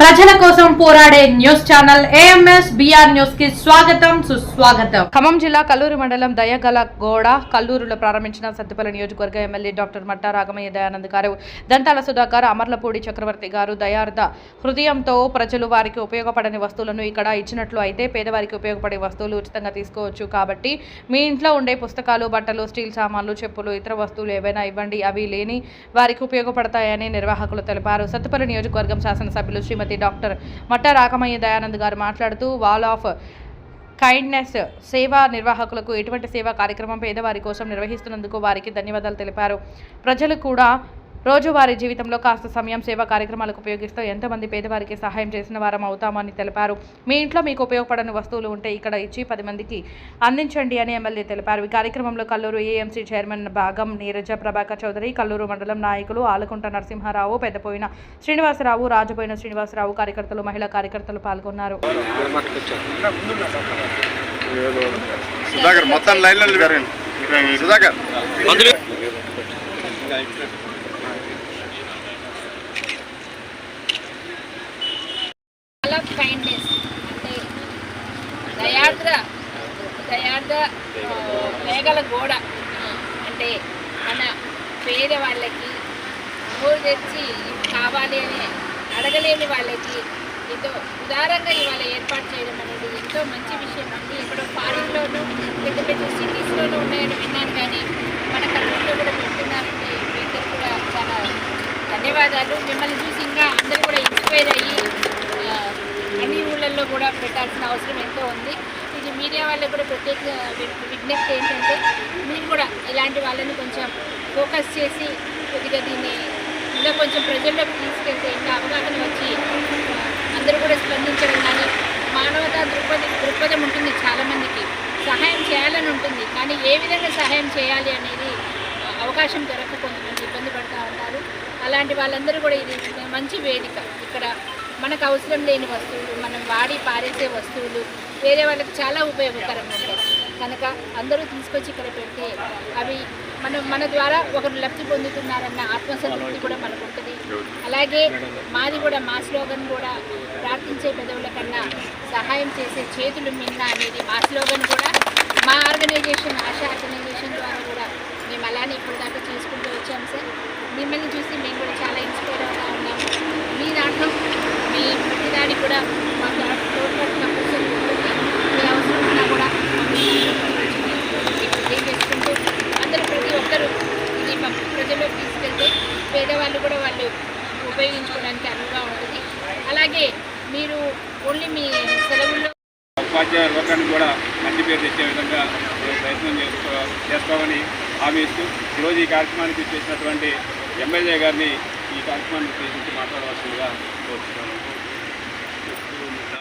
ప్రజల కోసం పోరాడే న్యూస్ ఛానల్ ఏఎంఎస్ బిఆర్ న్యూస్కి స్వాగతం సుస్వాగతం. ఖమ్మం జిల్లా కల్లూరు మండలం దయగల గోడ కల్లూరులో ప్రారంభించిన సత్తుపల్లి నియోజకవర్గ ఎమ్మెల్యే డాక్టర్ మట్టా రాగమయ్య దయానంద్ గారు దంతాల సుధాకర్ అమర్లపూడి చక్రవర్తి గారు దయార్థ హృదయంతో ప్రజలు వారికి ఉపయోగపడని వస్తువులను ఇక్కడ ఇచ్చినట్లు అయితే పేదవారికి ఉపయోగపడే వస్తువులు ఉచితంగా తీసుకోవచ్చు. కాబట్టి మీ ఇంట్లో ఉండే పుస్తకాలు బట్టలు స్టీల్ సామాన్లు చెప్పులు ఇతర వస్తువులు ఏవైనా ఇవ్వండి. అవి లేని వారికి ఉపయోగపడతాయని నిర్వాహకులు తెలిపారు. సత్తుపల్లి నియోజకవర్గం శాసనసభ్యులు శ్రీమతి డాక్టర్ మట్ట రాకమయ్య దయానంద్ గారు మాట్లాడుతూ వాల్ ఆఫ్ కైండ్నెస్ సేవా నిర్వాహకులకు ఎటువంటి సేవా కార్యక్రమం పేదవారి కోసం నిర్వహిస్తున్నందుకు వారికి ధన్యవాదాలు తెలిపారు. ప్రజలు కూడా రోజువారీ జీవితంలో కాస్త సమయం సేవా కార్యక్రమాలకు ఉపయోగిస్తూ ఎంతోమంది పేదవారికి సహాయం చేసిన వారం అవుతామని తెలిపారు. మీ ఇంట్లో మీకు ఉపయోగపడని వస్తువులు ఉంటే ఇక్కడ ఇచ్చి పది మందికి అందించండి అని ఎమ్మెల్యే తెలిపారు. ఈ కార్యక్రమంలో కల్లూరు ఏఎంసీ చైర్మన్ భాగం నీరజ ప్రభాకర్ చౌదరి కల్లూరు మండలం నాయకులు ఆలకుంట నరసింహారావు పెద్దపోయిన శ్రీనివాసరావు రాజపోయిన శ్రీనివాసరావు కార్యకర్తలు మహిళా కార్యకర్తలు పాల్గొన్నారు. సుధాకర్ మొత్తం లైన్లో సుధాకర్. ఆఫ్ కైండ్నెస్ అంటే దయాద్ర దయాద్ర మేఘల గోడ. అంటే మన పేద వాళ్ళకి నోరు తెచ్చి కావాలి అని అడగలేని వాళ్ళకి ఎంతో ఉదారంగా ఇవాళ ఏర్పాటు చేయడం అనేది ఎంతో మంచి విషయం అండి. ఇప్పుడు ఫారిన్లోనూ పెద్ద పెద్ద సిటీస్లోనూ ఉన్నాయని విన్నాను కానీ మన కళ్ళూరులో కూడా పెడుతున్నారంటే మీ కూడా చాలా ధన్యవాదాలు. మిమ్మల్ని చూసి ఇంకా అందరూ కూడా ఇన్స్పైర్ అయ్యి ఆ, అన్ని ఊళ్ళల్లో కూడా పెట్టాల్సిన అవసరం ఎంతో ఉంది. ఇది మీడియా వాళ్ళకి కూడా ప్రత్యేక విజ్ఞప్తి ఏంటంటే మీరు కూడా ఇలాంటి వాళ్ళని కొంచెం ఫోకస్ చేసి కొద్దిగా దీన్ని ఇంకా కొంచెం ప్రజల్లోకి తీసుకెళ్తే ఇంకా అవగాహన వచ్చి అందరూ కూడా స్పందించడం కానీ మానవతా దృక్పథ దృక్పథం ఉంటుంది చాలామందికి. సహాయం చేయాలని ఉంటుంది. కానీ ఏ విధంగా సహాయం చేయాలి అనేది అవకాశం దొరక కొంతమంది ఇబ్బంది పడుతూ ఉంటారు. అలాంటి వాళ్ళందరూ కూడా ఇది మంచి వేదిక. ఇక్కడ మనకు అవసరం లేని వస్తువులు మనం వాడి పారేసే వస్తువులు వేరే వాళ్ళకి చాలా ఉపయోగకరంగా ఉంటాయి కనుక అందరూ తీసుకొచ్చి ఇక్కడ పెడితే అవి మనం మన ద్వారా ఒకరు లబ్ధి పొందుతున్నారన్న ఆత్మసంతృప్తి కూడా మనకు ఉంటుంది. అలాగే మాది కూడా మా స్లోగన్ కూడా ప్రార్థించే పెదవుల కన్నా సహాయం చేసే చేతులు మిన్న అనేది మా స్లోగన్ కూడా. మా ఆర్గనైజేషన్ ఆశా ఆర్గనైజేషన్ ద్వారా కూడా మేము అలానే ఇప్పుడు దాకా చేసుకుంటూ వచ్చాం సార్. మిమ్మల్ని చూసి మేము కూడా చాలా ఇన్స్పైర్ మీ ప్రతిదానికి కూడా మాకు మీ అవసరం ఉన్నా కూడా మీకు అందరూ ప్రతి ఒక్కరూ ఇది మా తీసుకెళ్తే పేదవాళ్ళు కూడా వాళ్ళు ఉపయోగించుకోవడానికి అనువుగా ఉంటుంది. అలాగే మీరు ఓన్లీ మీ సెలవుల్లో ఉపాధ్యాయ వర్గానికి కూడా మంచి పేరు తెచ్చే విధంగా ప్రయత్నం చేసుకో చేస్తామని హామీ ఇస్తూ ఈరోజు ఈ కార్యక్రమానికి చేసినటువంటి ఎమ్మెల్యే గారిని ఈ కార్యక్రమాన్ని ఉద్దేశించి మాట్లాడవలసిందిగా కోరుతున్నాను